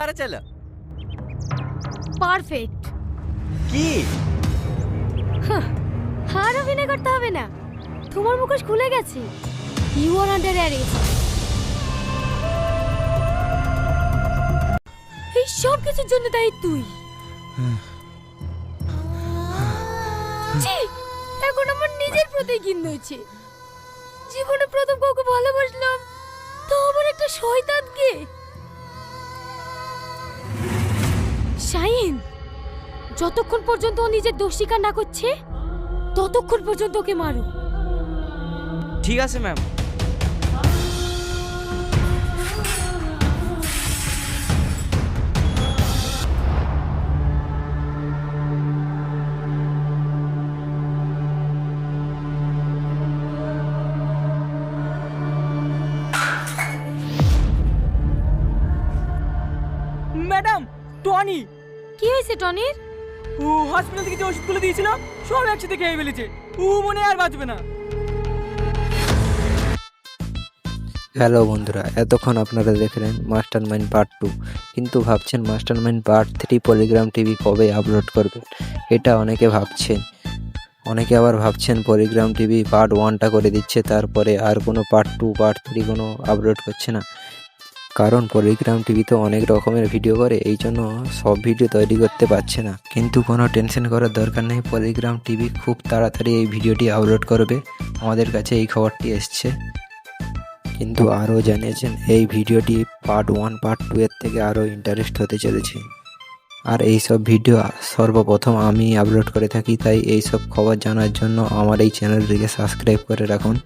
আরে চলো। পারফেক্ট। কি? আর অভিনয় করতে হবে না। তোমার মুখোশ খুলে গেছে। ইউ আর আন্ডার অ্যারেস্ট এই সব কিছুর জন্য দায়ী তুই। ছি, এখন আমার নিজের প্রতি হয়েছে জীবনে প্রথম কাউকে ভালোবাসলাম তো আবার একটা শয়তানকে। শাইন যতক্ষণ পর্যন্ত ও নিজের দোষ স্বীকার না করছে ততক্ষণ পর্যন্ত ওকে মারো। ঠিক আছে ম্যাম ম্যাডাম টনি। কি হয়েছে টনির? ও হসপিটাল থেকে যে ওষুধগুলো দিয়েছিল সব একসাথে খেয়ে ফেলেছে। ও মনে আর বাঁচবে না। হ্যালো বন্ধুরা এতক্ষণ আপনারা দেখলেন মাস্টার মাইন্ড পার্ট টু। কিন্তু ভাবছেন master mind part three polygram TV কবে আপলোড করবেন? এটা অনেকে ভাবছেন। অনেকে আবার ভাবছেন পলিগ্রাম টিভি পার্ট ওয়ানটা করে দিচ্ছে তারপরে আর কোনো পার্ট টু পার্ট থ্রি কোনো আপলোড করছে না। কারণ পলিগ্রাম টিভিতে অনেক রকমের ভিডিও করে, এই জন্য সব ভিডিও তৈরি করতে পারছে না। কিন্তু কোনো টেনশন করার দরকার নেই পলিগ্রাম টিভি খুব তাড়াতাড়ি এই ভিডিওটি আপলোড করবে। আমাদের কাছে এই খবরটি এসছে। কিন্তু আরও জানিয়েছেন, এই ভিডিওটি পার্ট ওয়ান পার্ট টু এর থেকে আরও ইন্টারেস্ট হতে চলেছে। আর এই সব ভিডিও সর্বপ্রথম আমি আপলোড করে থাকি, তাই এই সব খবর জানার জন্য আমার এই চ্যানেলটিকে সাবস্ক্রাইব করে রাখুন।